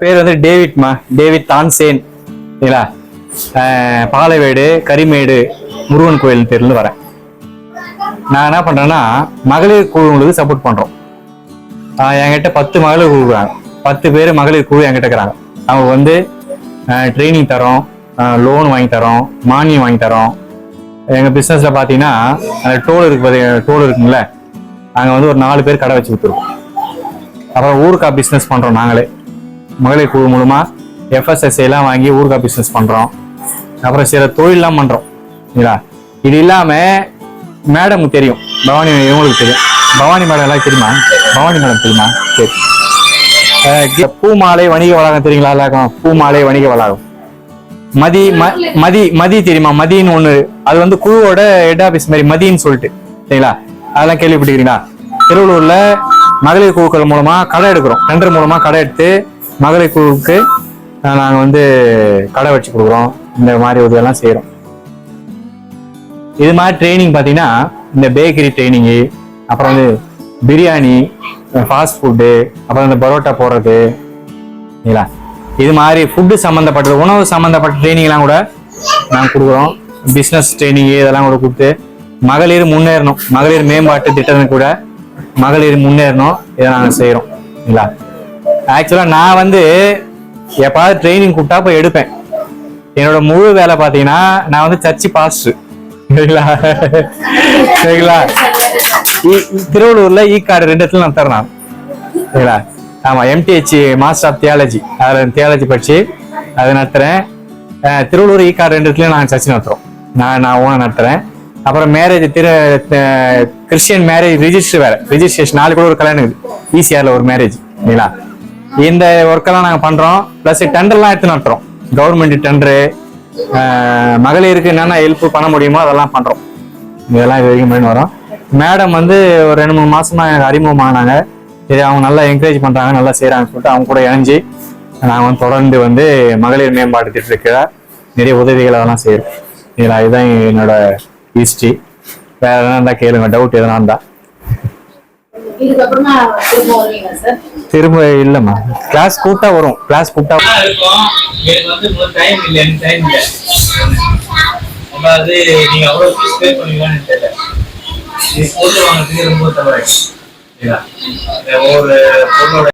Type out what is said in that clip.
பேர் வந்து டேவிட்மா டேவிட் தான்சேன் சரிங்களா? பாலைவேடு கரிமேடு முருகன் கோயில் பேர்லேருந்து வரேன். நான் என்ன பண்ணுறேன்னா மகளிர் குழுங்களுக்கு சப்போர்ட் பண்ணுறோம் என்கிட்ட பத்து மகளிர் குழு பத்து பேர் மகளிர் குழு என்கிட்ட இருக்கிறாங்க. அவங்க வந்து ட்ரைனிங் தரோம் லோன் வாங்கி தரோம் மானியம் வாங்கி தரோம். எங்கள் பிஸ்னஸில் பார்த்தீங்கன்னா அந்த டோல் இருக்கு டோல் இருக்குங்கள அங்கே வந்து ஒரு நாலு பேர் கடை வச்சு கொடுத்துருவோம். அப்புறம் ஊருக்கா பிஸ்னஸ் பண்ணுறோம் நாங்களே. மகளிர் குழு மூலமா எஃப்எஸ்எஸ்ஐ எல்லாம் வாங்கி ஊர்கா பிஸ்னஸ் பண்றோம். அப்புறம் சில தொழிலெல்லாம் பண்றோம். சரிங்களா இது இல்லாம மேடமுக்கு தெரியும். பவானி இவங்களுக்கு தெரியும். பவானி மேடம் எல்லாம் தெரியுமா? பவானி மேடம் தெரியுமா? சரி அஹ் கி- பூமாலை வணிக வளாகம் தெரியுங்களா எல்லாருக்கும்? பூமாலை வணிக வளாகம். மதி ம- மதி மதி தெரியுமா? மதின்னு ஒன்று அது வந்து குழுவோட ஹெட் ஆபீஸ் மாதிரி மதின்னு சொல்லிட்டு. சரிங்களா? அதெல்லாம் கேள்விப்பட்டிருக்கீங்களா? திருவள்ளூர்ல மகளிர் குழுக்கள் மூலமா கடை எடுக்கிறோம். டெண்டர் மூலமா கடை எடுத்து மகளிர் குழுவுக்கு நாங்கள் வந்து கடை வச்சு கொடுக்குறோம். இந்த மாதிரி உதவியெல்லாம் செய்யறோம் இது மாதிரி ட்ரைனிங் பார்த்தீங்கன்னா இந்த பேக்கரி ட்ரைனிங்கு அப்புறம் வந்து பிரியாணி ஃபாஸ்ட் ஃபுட்டு அப்புறம் இந்த பரோட்டா போடுறது இல்லைங்களா? இது மாதிரி ஃபுட்டு சம்மந்தப்பட்டது உணவு சம்மந்தப்பட்ட ட்ரைனிங்லாம் கூட நாங்கள் கொடுக்குறோம். பிஸ்னஸ் ட்ரைனிங்கு இதெல்லாம் கூட கொடுத்து மகளிர் முன்னேறணும். மகளிர் மேம்பாட்டு திட்டம் கூட மகளிர் முன்னேறணும். இதை நாங்கள் செய்கிறோம் சரிங்களா ஆக்சுவலாக நான் வந்து எப்பாவது ட்ரைனிங் கூப்பிட்டா போய் எடுப்பேன். என்னோட முழு வேலை பார்த்தீங்கன்னா நான் வந்து சர்ச்சு பாஸ்டர் சரிங்களா? சரிங்களா? இ- இ- திருவள்ளூர்ல e ஈ கார்டு ரெண்டு இடத்துல நான் தரேன் நான். சரிங்களா? ஆமா எம்டிஹெச் மாஸ்டர் ஆஃப் தியாலஜி அதில் தியாலஜி படிச்சு அதை நடத்துறேன். திருவள்ளூர் e ஈ கார்டு ரெண்டு இடத்துலையும் நான் சர்ச் நடத்துறோம். நான் நான் ஓன நடத்துறேன். அப்புறம் மேரேஜ் திரு கிறிஸ்டியன் மேரேஜ் ரிஜிஸ்டர் வேற. ரிஜிஸ்ட்ரேஷன் நாலு கூட ஒரு கல்யாணம் இருக்குது. ஈசிஆர்ல ஒரு மேரேஜ் சரிங்களா? இந்த ஒர்க்கெல்லாம் நாங்கள் பண்றோம். ப்ளஸ் டெண்டர்லாம் எடுத்து நடத்துறோம். கவர்மெண்ட் டெண்டரு மகளிருக்கு என்னென்ன ஹெல்ப் பண்ண முடியுமோ அதெல்லாம் பண்றோம். இதெல்லாம் இது வரைக்கும் பண்ணி வரோம். மேடம் வந்து ஒரு ரெண்டு மூணு மாசமா எனக்கு அறிமுகமானாங்க. சரி அவங்க நல்லா என்கரேஜ் பண்றாங்க நல்லா செய்கிறாங்கன்னு சொல்லிட்டு அவங்க கூட இணைஞ்சு நாங்கள் வந்து தொடர்ந்து வந்து மகளிர் மேம்பாடு திட்டத்துக்கு நிறைய உதவிகள் அதெல்லாம் செய்யறோம். இதுல இதுதான் என்னோட ஹிஸ்ட்ரி வேற எதனா இருந்தா கேளுங்க டவுட் எதனா இருந்தா. திரும்ப இல்லைம்மா. கிளாஸ் கூப்பிட்டா வரும். கிளாஸ் கூப்பிட்டா இருக்கும். ஒவ்வொரு பொருளோட